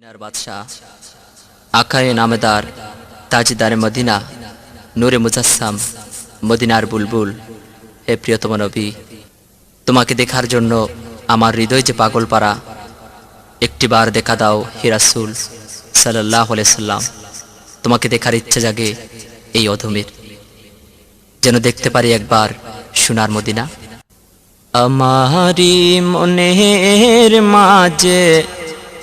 বাদশাহ আকায়ে নামেদার তাজিদারে মদিনা, নূরে মুজাসসাম, মদিনার বুলবুল। হে প্রিয়তম নবী, তোমাকে দেখার জন্য আমার হৃদয় যে পাগল পারা একটিবার দেখা দাও হিরাসুল সাল্লাহ সাল্লাম। তোমাকে দেখার ইচ্ছে জাগে এই অধমের। যেন দেখতে পারি একবার সোনার মদিনা। আমারি মনের মাঝে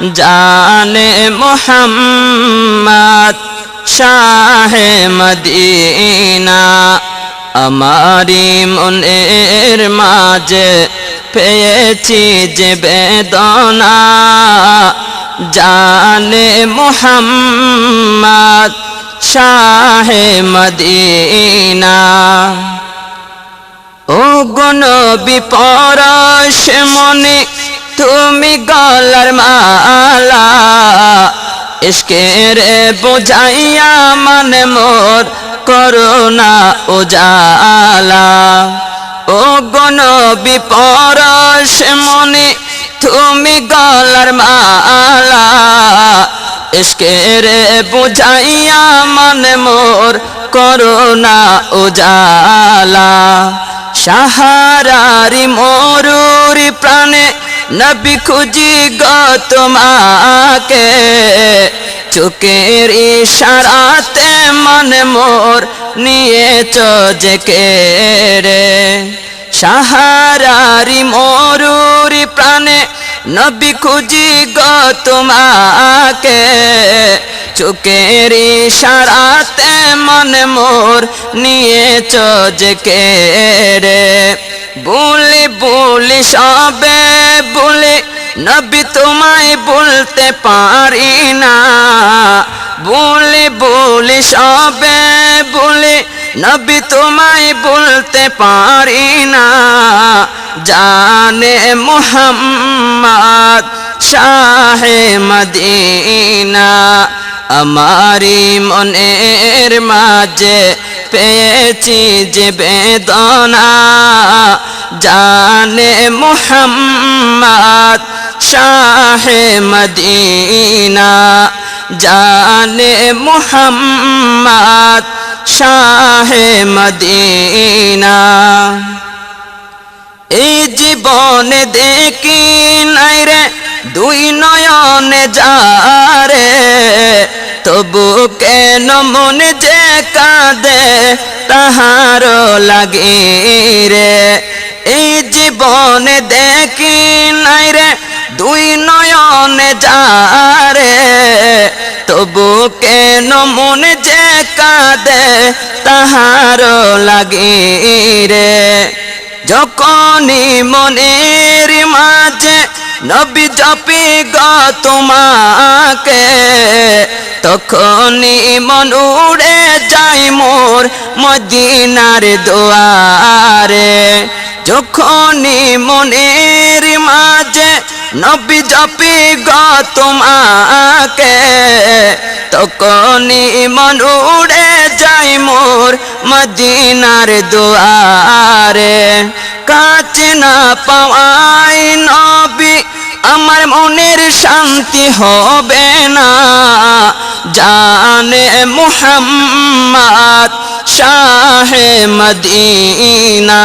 জানে মোহাম্মদ শাহে মদিনা, আমারি মনের মাঝে পেয়েছি যে বেদনা। জানে মোহাম্মদ শাহে মদিনা। ও গণ বিপরশ মনে তুমি গলার মালা ইস্কের বোঝাইয়া মানে মোর করুণা উজালা। ও গণ বিপরশ মনে, তুমি গলার মালা ইস্কের বুঝাইয়া মানে মোর করুণা উজালা। সাহারারি মরুরি প্রাণে নবী খুঁজি গ তোমাকে। চোখের ইশারাতে মনে মোর নিয়েছ যে কে রে। সাহারারি মরুরি প্রাণে নবী খুঁজি গো তোমাকে, চোখের ইশারাতে মনে মোর নিয়েছ যে রে? বলে বলে সবে বলে, নবী তোমায় বলতে পারি না। বলে বলে সবে বলে নবী তোমায় বলতে পারি না। জানে মোহাম্মদ শাহে মদিনা। আমারি মনের মাঝে পেয়েছি যে বেদনা। জানে মোহাম্মদ শাহে মদিনা। জানে মোহাম্মদ শাহে মদিনা। এই জীবনে দেখি নাই রে, দুই নয়নে যারে। তবু কেন মনে যে কাঁদে, তাহার লাগে রে। এই জীবনে দেখি নাই রে, দুই নয়নে যারে। তবু কেন মনে কাঁদে তাহার লাগে রে। যখনই মনের মাঝে নবী জপি গ তোমাকে, তখনই মন উড়ে যাই মোর মদিনার দোয়ারে। যখনই মনের নবী জপি গ তোমাকে, তখনই মন উড়ে যাই মোর মদিনার দোয়ারে। কাছে না পাওয়াই নবী, আমার মনের শান্তি হবে না। জানে মুহাম্মদ শাহে মদিনা